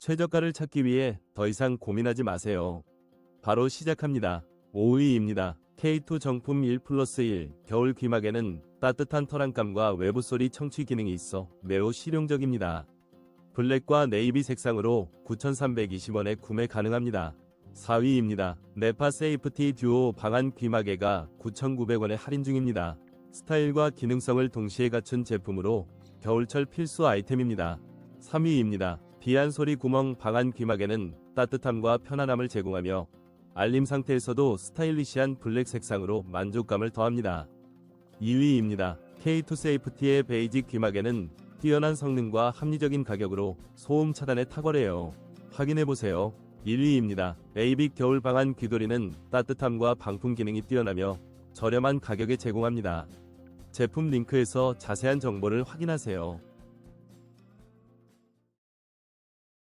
최저가를 찾기 위해 더 이상 고민하지 마세요. 바로 시작합니다. 5위입니다. K2 정품 1 플러스 1 겨울 귀마개는 따뜻한 털안감과 외부 소리 청취 기능이 있어 매우 실용적입니다. 블랙과 네이비 색상으로 9,320원에 구매 가능합니다. 4위입니다. 네파 세이프티 듀오 방한 귀마개가 9,900원에 할인 중입니다. 스타일과 기능성을 동시에 갖춘 제품으로 겨울철 필수 아이템입니다. 3위입니다. 비안 소리 구멍 방한 귀마개는 따뜻함과 편안함을 제공하며 알림 상태에서도 스타일리시한 블랙 색상으로 만족감을 더합니다. 2위입니다. K2 세이프티의 베이직 귀마개는 뛰어난 성능과 합리적인 가격으로 소음 차단에 탁월해요. 확인해보세요. 1위입니다. 에이빅 겨울 방한 귀돌이는 따뜻함과 방풍 기능이 뛰어나며 저렴한 가격에 제공합니다. 제품 링크에서 자세한 정보를 확인하세요.